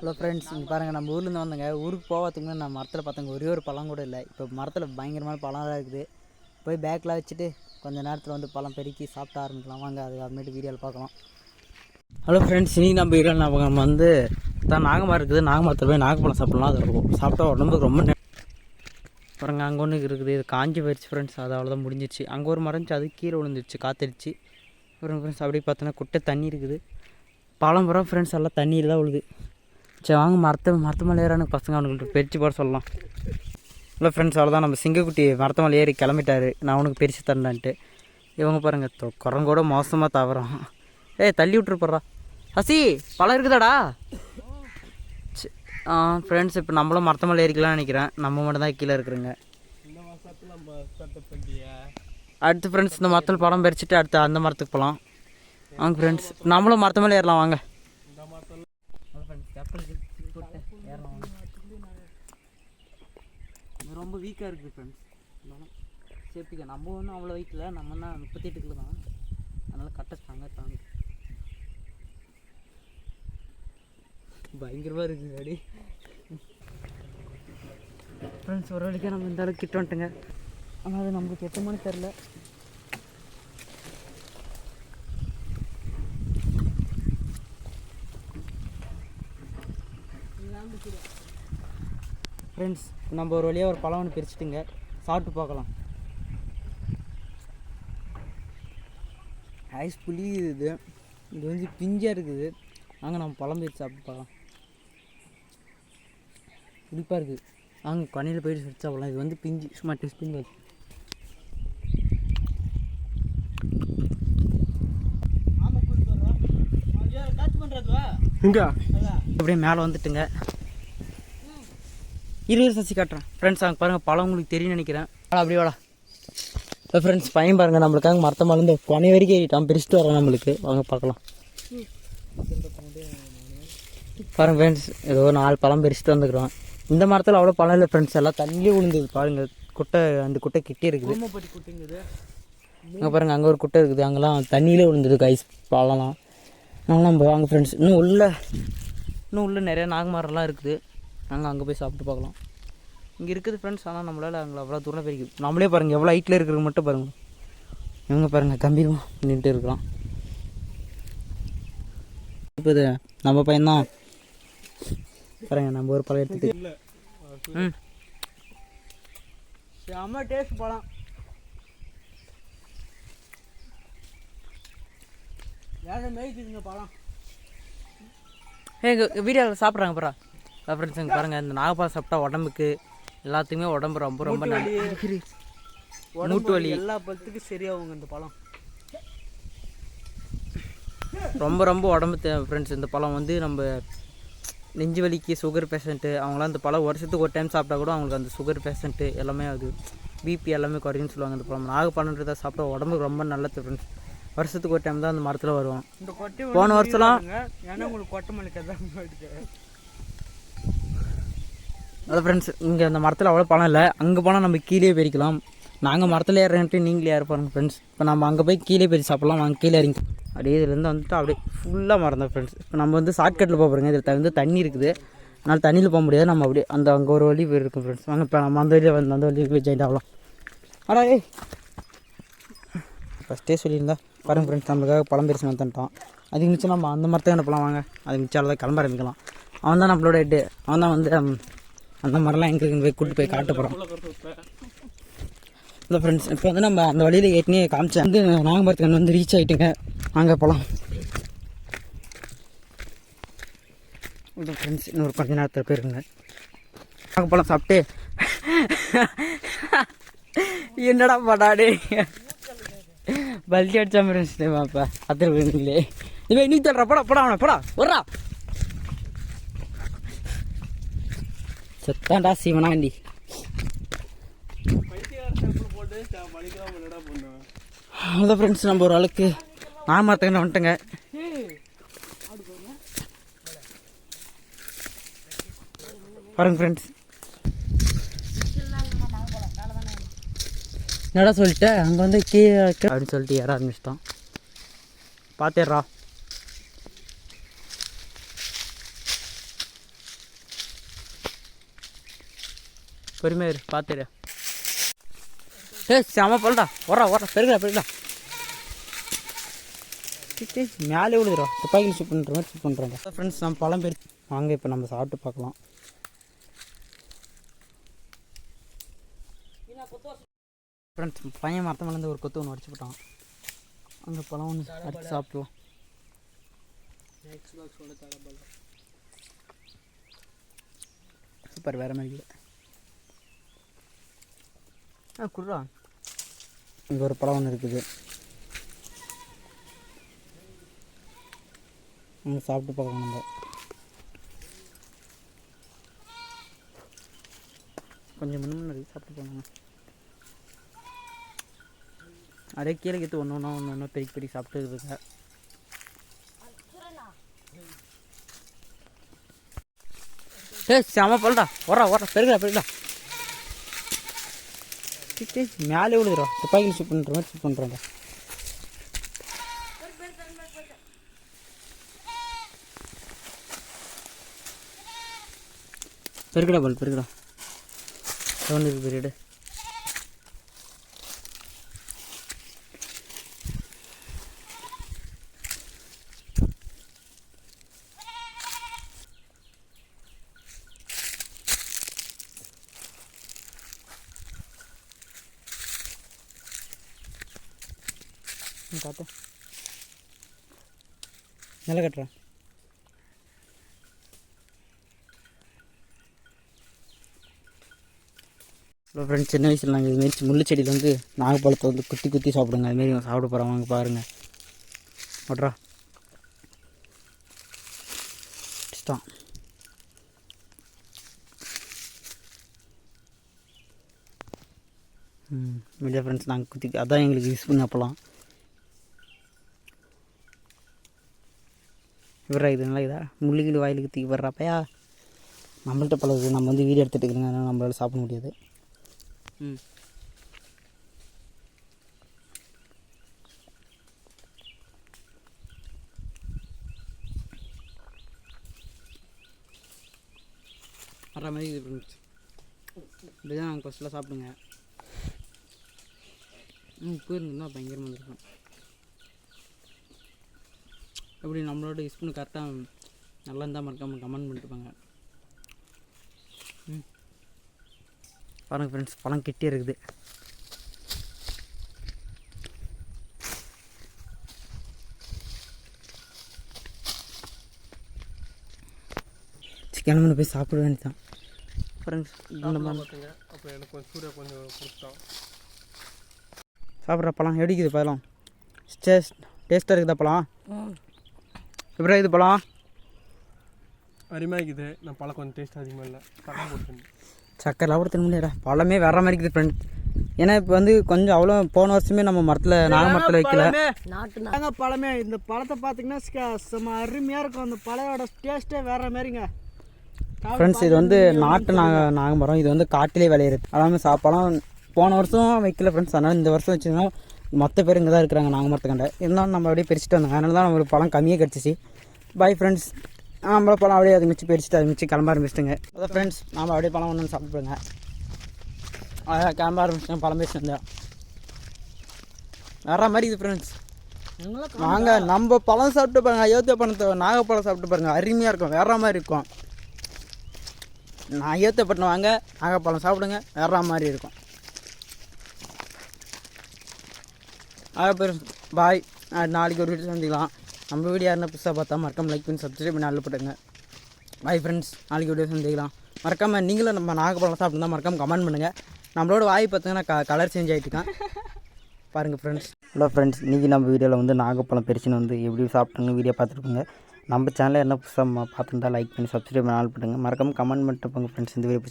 Hello friends இங்கே பாருங்கள் நம்ம ஊர்லேருந்து வந்தங்க. ஊருக்கு போகிறதுக்கு நான் மரத்தில் பார்த்தங்க ஒரே ஒரு பழம் கூட இல்லை. இப்போ மரத்தில் பயங்கரமான பழம்லாம் இருக்குது. போய் பேக்கில் வச்சுட்டு கொஞ்சம் நேரத்தில் வந்து பழம் பெருக்கி சாப்பிட ஆரம்பிக்கலாம். வாங்க அது அப்புறமேட்டு வீடியோவில் பார்க்கலாம். ஹலோ ஃப்ரெண்ட்ஸ் இன்றைக்கி நம்ம வீடியோவில் நம்ம நம்ம வந்து தான் நாகமரம் இருக்குது. நாகமரத்தில் போய் நாகப்பழம் சாப்பிட்லாம். அது சாப்பிட்டா உடம்புக்கு ரொம்ப பாருங்க அங்கே ஒன்று இருக்குது. இது காஞ்சி போயிடுச்சு ஃப்ரெண்ட்ஸ் அது அவ்வளோதான் முடிஞ்சிச்சு அங்கே ஒரு மரம் அது கீழே விழுந்துருச்சு காத்தடிச்சு. அப்புறம் ஃப்ரெண்ட்ஸ் அப்படியே பார்த்தோன்னா குட்டை தண்ணி இருக்குது. பழம் மரம் ஃப்ரெண்ட்ஸ் எல்லாம் தண்ணியில் தான் விழுது. சரி வாங்க மரத்த மரத்து மேலே ஏறானுக்கு பசங்க அவனுக்கு பிரித்து போட சொல்லலாம். இல்லை ஃப்ரெண்ட்ஸ் அவ்வளோதான் நம்ம சிங்கக்குட்டி மரத்து மேலே ஏறி கிளம்பிட்டாரு. நான் அவனுக்கு பிரித்து தரேன்ட்டு இவங்க பாருங்கள் தொ- குரங்கோட மோசமாக தவறான். ஏய் தள்ளி விட்டுருப்பட்றா ஹசி பழம் இருக்குதாடா? ஆ ஃப்ரெண்ட்ஸ் இப்போ நம்மளும் மரத்து மேலே ஏறிக்கலாம்னு நினைக்கிறேன். நம்ம மட்டும் தான் கீழே இருக்கிறோங்க. அடுத்து ஃப்ரெண்ட்ஸ் இந்த மரத்தில் பழம் பறிச்சுட்டு அடுத்து அந்த மரத்துக்கு போகலாம் வாங்க ஃப்ரெண்ட்ஸ் நம்மளும் மரத்து மேலே ஏறலாம் வாங்க. இது ரொம்ப வீக்காக இருக்குது ஃப்ரெண்ட்ஸ் சேஃப்டிக்கா நம்ம ஒன்றும் அவ்வளோ வெயிட்டில் நம்ம தான் முப்பத்தெட்டு கிலோ தான். அதனால் கட்ட ஸ்ட்ராங்காக தாங்க. பயங்கரமாக இருக்குது அடி. ஃப்ரெண்ட்ஸ் ஒரு வழிக்காக நம்ம இந்த அளவுக்கு கிட்ட வந்துட்டோங்க. ஆனால் அது நம்மளுக்கு மணி தெரில ஃப்ரெண்ட்ஸ் நம்ம ஒரு வழியாக ஒரு பழம் ஒன்று பிரிச்சுட்டுங்க. சாப்பிட்டு பார்க்கலாம். ஐஸ் புளி இது இது வந்து பிஞ்சாக இருக்குது. வாங்க நம்ம பழம் பிரித்து சாப்பிட்டு பார்க்கலாம். புளிப்பாக இருக்குது வாங்க கண்ணியில் போயிட்டு சுற்றி சாப்பிடலாம். இது வந்து பிஞ்சு சும்மா டெஸ்ட் பண்ணி பார்த்து இங்க. அப்படியே மேலே வந்துட்டுங்க. இருபது சசி காட்டுறேன். ஃப்ரெண்ட்ஸ் அங்கே பாருங்கள் பழம் உங்களுக்கு தெரியும் நினைக்கிறேன். அப்படியே வாடா. இப்போ ஃப்ரெண்ட்ஸ் பையன் பாருங்கள் நம்மளுக்காக மரத்த மருந்து கொனை வரைக்கும் ஏறிட்டான். பிரிச்சுட்டு வரோம் நம்மளுக்கு. வாங்க பார்க்கலாம். பாருங்க ஃப்ரெண்ட்ஸ் ஏதோ ஒரு நாலு பழம் பிரிச்சுட்டு வந்துக்கிறோம். இந்த மரத்தில் அவ்வளோ பழம் இல்லை ஃப்ரெண்ட்ஸ் எல்லாம் தண்ணியே விழுந்தது பாருங்க குட்டை அந்த குட்டை கிட்டே இருக்குது. அங்கே பாருங்கள் அங்கே ஒரு குட்டை இருக்குது. அங்கெல்லாம் தண்ணியிலே விழுந்தது ஐஸ் பழம்லாம். நாங்களாம் நம்ம வாங்க ஃப்ரெண்ட்ஸ் இன்னும் உள்ள இன்னும் உள்ள நிறைய நாகமரம்லாம் இருக்குது. நாங்கள் அங்கே போய் சாப்பிட்டு பார்க்கலாம். இங்கே இருக்குது ஃப்ரெண்ட்ஸ் ஆனால் நம்மளால் அங்கே அவ்வளோ தூரம் போயிருக்கும் நம்மளே பாருங்கள் எவ்வளோ ஹைட்டில் இருக்கிறது மட்டும் பாருங்கள் இவங்க பாருங்கள் கம்பீரமாக நின்றுட்டு இருக்கிறான் இப்போ இது நம்ம பையன்தான். பாருங்க நம்ம ஒரு பழம் எடுத்துட்டு ம். செம்ம டேஸ்ட் பழம். ஏழை மேய்க்குதுங்க பழம். ஏ வீடியோவில் சாப்பிட்றாங்க பரா. ஃப்ரெண்ட்ஸ் இங்கே பாருங்கள் இந்த நாகப்பழம் சாப்பிட்டா உடம்புக்கு எல்லாத்துக்குமே உடம்பு ரொம்ப ரொம்ப நல்லது. மூட்டு வலி. எல்லா பழத்துக்கும் சரியாகுங்க இந்த பழம். ரொம்ப ரொம்ப உடம்பு ஃப்ரெண்ட்ஸ் இந்த பழம் வந்து நம்ம நெஞ்சு வலிக்கு சுகர் பேஷண்ட்டு அவங்களாம் இந்த பழம் வருஷத்துக்கு ஒரு டைம் சாப்பிட்டா கூட அவங்களுக்கு அந்த சுகர் பேஷண்ட்டு எல்லாமே அது பிபி எல்லாமே குறையும்னு சொல்லுவாங்க இந்த பழம். நாகப்பழன்றதை சாப்பிட்டா உடம்புக்கு ரொம்ப நல்லது ஃப்ரெண்ட்ஸ் வருஷத்துக்கு ஒரு டைம் தான் அந்த மரத்தில் வருவோம். போன வருஷம்லாம் ஏன்னா உங்களுக்கு கொட்டை மல்லிக்கை தான் அதான் ஃப்ரெண்ட்ஸ் இங்கே அந்த மரத்தில் அவ்வளோ பழம் இல்லை. அங்கே போனால் நம்ம கீழே பறிக்கலாம் நாங்கள் மரத்தில் ஏறுறேன்ட்டு நீங்களே ஏற பாருங்க ஃப்ரெண்ட்ஸ் இப்போ நம்ம அங்கே போய் கீழே பறிச்சு சாப்பிட்லாம் வாங்க கீழே இறங்கி அப்படியே இதுலேருந்து வந்துட்டு அப்படியே ஃபுல்லாக தான் ஃப்ரெண்ட்ஸ் இப்போ நம்ம வந்து ஷார்ட்கட்டில் போக போகிறோங்க இதில் வந்து தண்ணி இருக்குது. அதனால் தண்ணியில் போக முடியாது. நம்ம அப்படியே அந்த அங்கே ஒரு வழி போய் இருக்கும் ஃப்ரெண்ட்ஸ் வாங்க இப்போ நம்ம அந்த வழியில் வந்து அந்த வழியில் போய் ஜாயின் ஆகலாம். அடா ஏய். ஃபஸ்ட்டே சொல்லியிருந்தா. பாருங்க ஃப்ரெண்ட்ஸ் நம்மளுக்காக பழம் பரிசு வந்துட்டோம் அதுக்கு மிச்சம் நம்ம அந்த மரத்துக்கு என்ன பழம் வாங்க? அதுக்கு மிச்சம் தான் கிளம்ப ஆரம்பிக்கலாம். அவன் தான் நம்மளோட ஹெட்டு அவன் தான் வந்து அந்த மரம்லாம் எங்களுக்கு போய் கூப்பிட்டு போய் காட்ட போகிறோம் இந்த ஃப்ரெண்ட்ஸ் இப்போ வந்து நம்ம அந்த வழியில் ஏற்கனவே காமிச்சேன். வந்து நாகம்பரத்துக்கு வந்து ரீச் ஆகிட்டுங்க அங்கே போகலாம் இந்த ஃப்ரெண்ட்ஸ் இன்னொரு கொஞ்ச நேரத்தில் போயிருங்க. நாகப்பழம் சாப்பிட்டு. என்னடா படாடே பல்ட்டி அடிச்சா மாதிரி இருந்துச்சு பாப்பா அதில் விழுந்துங்களே இவன் நீ தர்றா படா படா அவனை படா வர்றா செத்தாண்டா சிவனாண்டி போட்டு மணிக்கெல்லாம் ஃப்ரெண்ட்ஸ் நம்ம ஒரு ஆளுக்கு நான் மரத்துக்கு வந்துட்டேங்க பாருங்க ஃப்ரெண்ட்ஸ் என்னடா சொல்லிட்டு? அங்கே வந்து கீழே அப்படின்னு சொல்லிட்டு ஏற ஆரம்பிச்சிட்டான். பார்த்துடுறா பொறுமையா இரு பார்த்துடு ஏ செம பழடா ஓரா ஓரா பெருகுடா பெருகுடா. மேலே விழுதுடா. துப்பாக்கியில் ஷிப் பண்ணுற மாதிரி ஷிப் பண்ணுறோம் ஃப்ரெண்ட்ஸ் நம்ம பழம் பெரு வாங்க இப்போ நம்ம சாப்பிட்டு பார்க்கலாம். ஃப்ரெண்ட்ஸ் பையன் மரத்த மேலேருந்து ஒரு கொத்து ஒன்று அடிச்சு போட்டான். அந்த பழம் ஒன்று அடிச்சு சாப்பிட்லாம் சூப்பர் வேறு மாதிரி இல்லை. ஆ குடுறா. இங்கே ஒரு பழம் ஒன்று இருக்குது. அங்கே சாப்பிட்டு பார்க்கலாம் நம்ம. கொஞ்சம் முன்ன முன்னாடி சாப்பிட்டு போனாங்க அதே கீழே கற்று ஒன்று ஒன்றா ஒன்று ஒன்று பெருக்கி பெருக்கி சாப்பிட்டு இருக்குங்க ஏ செம பழடா ஓரா ஓரா பெருகடா பெருகடா. சிச்சி மேலே விழுதுடா. துப்பாக்கியில் ஷூட் பண்ணுற மாதிரி ஷூட் பண்ணுறாங்க பெருக்கடா பால் பெருக்கடா ஒன்று இருக்கு பெரியடு காட்டு நல்லா கட்டுறா. ஹலோ ஃப்ரெண்ட்ஸ் சின்ன வயசில் நாங்கள் இதுமாரி முள்ளு செடியில் வந்து நாகப்பழத்தை வந்து குத்தி குத்தி சாப்பிடுங்க. அதுமாரி சாப்பிட போகிறோம் வாங்க பாருங்கள் ஓட்ரா ம் மீடியா ஃப்ரெண்ட்ஸ் நாங்கள் குத்தி அதான் எங்களுக்கு யூஸ் பண்ணி அப்போலாம். இவரா இது நல்லா இதா? முள்ளிக்கிட்டு வாயிலுக்கு தூக்கி வர்றப்பயா நம்மள்கிட்ட பழகுது நம்ம வந்து வீடியோ எடுத்துகிட்டு இருக்கிறோங்க நம்மளால் சாப்பிட முடியாது. ம். வர்ற மாதிரி இது இப்படி தான் நாங்கள் ஃபஸ்ட்டில் சாப்பிடுங்க. ம் போயிருந்தோம்னா பயங்கரமாக இருக்கும் எப்படி நம்மளோட யூஸ் பண்ணி கரெக்டாக நல்லா இருந்தால் மறக்காமல் கமெண்ட் பண்ணிட்டுப்பாங்க ம். பாருங்கள் ஃப்ரெண்ட்ஸ் பழம் கிட்டே இருக்குது. சிக்கன் பண்ணி போய் சாப்பிட வேண்டியதான் ஃப்ரெண்ட்ஸ் இந்த அப்புறம் எனக்கு கொஞ்சம் கொஞ்சம் கொடுத்தான் சாப்பிட்ற பழம் எடுக்குது பழம்? டேஸ்ட் டேஸ்ட்டாக இருக்குதா பழம்? எப்படி இருக்குது பழம். அருமையாக இருக்குது. நான் பழம் கொஞ்சம் டேஸ்ட் அதிகமாக இல்லை. பழம் போட்டு சக்கரைலாம் கூட தின்ன முடியாடா பழமே வேற மாதிரி இருக்குது ஃப்ரெண்ட் ஏன்னா இப்போ வந்து கொஞ்சம் அவ்வளோ போன வருஷமே நம்ம மரத்தில் நாக மரத்தில் வைக்கல. நாங்க பழமே இந்த பழத்தை பார்த்தீங்கன்னா செம்ம அருமையாக இருக்கும். அந்த பழையோட டேஸ்ட்டே வேற மாதிரிங்க. ஃப்ரெண்ட்ஸ் இது வந்து நாட்டு நாக நாகமரம் இது வந்து காட்டிலே விளையிறது. அதாவது சா பழம் போன வருஷம் வைக்கல ஃப்ரெண்ட்ஸ் அதனால் இந்த வருஷம் வச்சுருந்தா மற்ற பேர் இங்கே தான் இருக்கிறாங்க நாகமரத்துக்கண்ட இருந்தாலும் நம்ம அப்படியே பிரிச்சுட்டு வந்தாங்க அதனால தான் நம்மளுக்கு பழம் கம்மியாக கிடச்சிச்சு. பை ஃப்ரெண்ட்ஸ் நம்மள பழம் அப்படியே அது மிச்சு பிரிச்சுட்டு அது மிச்சு கிளம்ப ஆரம்பிச்சிட்டுங்க. அதான் ஃப்ரெண்ட்ஸ் நாம் அப்படியே பழம் ஒன்று சாப்பிடுங்க அதான் கிளம்ப ஆரம்பிச்சிட்டேன் பழம் பேசிட்டு வந்தேன் வேற மாதிரி இது ஃப்ரெண்ட்ஸ் நாங்கள் நம்ம பழம் சாப்பிட்டு பாருங்க. அயோத்தியா பழத்தை நாகப்பழம் சாப்பிட்டு பாருங்க. அருமையாக இருக்கும் வேற மாதிரி இருக்கும். நான் அயோத்தியப்பட்டினம் வாங்க நாகப்பழம் சாப்பிடுங்க வேற மாதிரி இருக்கும். அப்புறம் பாய். நாளைக்கு ஒரு வீடியோ சந்திக்கலாம். நம்ம வீடியோ யாருன்னா புதுசாக பார்த்தா மறக்காம லைக் பண்ணி சப்ஸ்கிரைப் பண்ணி ஆள் பாய் ஃப்ரெண்ட்ஸ் நாளைக்கு வீடியோ சந்திக்கலாம். மறக்காமல் நீங்களும் நம்ம நாகப்பழம் சாப்பிட்டு மறக்காமல் கமெண்ட் பண்ணுங்கள் நம்மளோட வாய் பார்த்தீங்கன்னா க கலர் சேஞ்ச் ஆகிட்டுருக்கான் பாருங்கள் ஃப்ரெண்ட்ஸ் ஹலோ ஃப்ரெண்ட்ஸ் இன்றைக்கி நம்ம வீடியோவில் வந்து நாகப்பழம் பெருசுன்னு வந்து எப்படி சாப்பிட்டுங்க வீடியோ பார்த்துருக்கோங்க நம்ம சேனலில் என்ன புதுசாக பார்த்துருந்தா லைக் பண்ணி சப்ஸ்கிரைப் பண்ணி ஆள் பண்ணுங்கள் மறக்காம கமெண்ட் பண்ணிட்டு போங்க ஃப்ரெண்ட்ஸ் இந்த வீடியோ